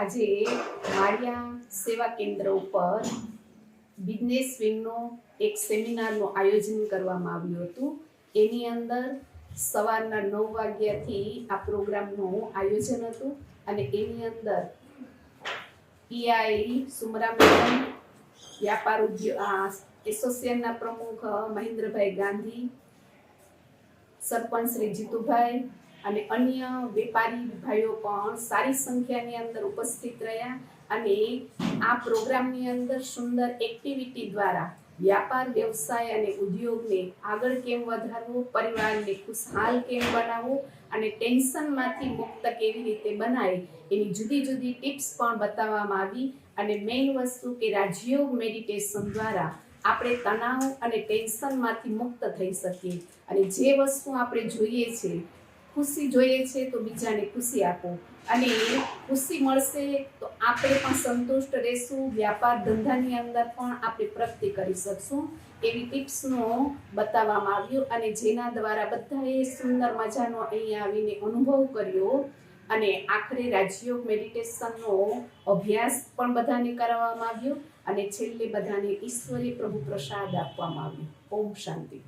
આજે માળિયા સેવા કેન્દ્ર ઉપર બિઝનેસ વિંગનો એક સેમિનારનું આયોજન કરવામાં આવ્યું હતું. એની અંદર સવારના નવ વાગ્યાથી આ પ્રોગ્રામનું આયોજન હતું અને એની અંદર પીઆઈ સુમરા મેડમ વ્યાપાર ઉદ્યોગ એસોસિએશનના પ્રમુખ મહેન્દ્રભાઈ ગાંધી, સરપંચ શ્રી જીતુભાઈ અને અન્ય વેપારી ભાઈઓ પણ સારી સંખ્યાની અંદર ઉપસ્થિત રહ્યા અને આ પ્રોગ્રામની અંદર સુંદર એક્ટિવિટી દ્વારા વ્યાપાર, વ્યવસાય અને ઉદ્યોગને આગળ કેમ વધારવો, પરિવારને ખુશહાલ કેમ બનાવવો અને ટેન્શનમાંથી મુક્ત કેવી રીતે બનાય એની જુદી જુદી ટિપ્સ પણ બતાવવામાં આવી અને મેઇન વસ્તુ કે રાજયોગ મેડિટેશન દ્વારા આપણે તણાવ અને ટેન્શનમાંથી મુક્ત થઈ શકીએ. અને જે વસ્તુ આપણે જોઈએ છે ખુશી જોઈએ છે તો બીજાને ખુશી આપો. અને ખુશી મળશે તો આપણે પણ સંતુષ્ટ રહેશું. વ્યાપાર ધંધાની અંદર પણ આપણે પ્રગતિ કરી શકશું. એવી ટિપ્સનો બતાવવામાં આવ્યું અને જેના દ્વારા બધાએ સુંદર મજાનો અહીંયા આવીને અનુભવ કર્યો અને આખરે રાજયોગ મેડિટેશનનો અભ્યાસ પણ બધાને કરાવવામાં આવ્યો અને છેલ્લે બધાને ઈશ્વરી પ્રભુ પ્રસાદ આપવામાં આવ્યો. ઓમ શાંતિ.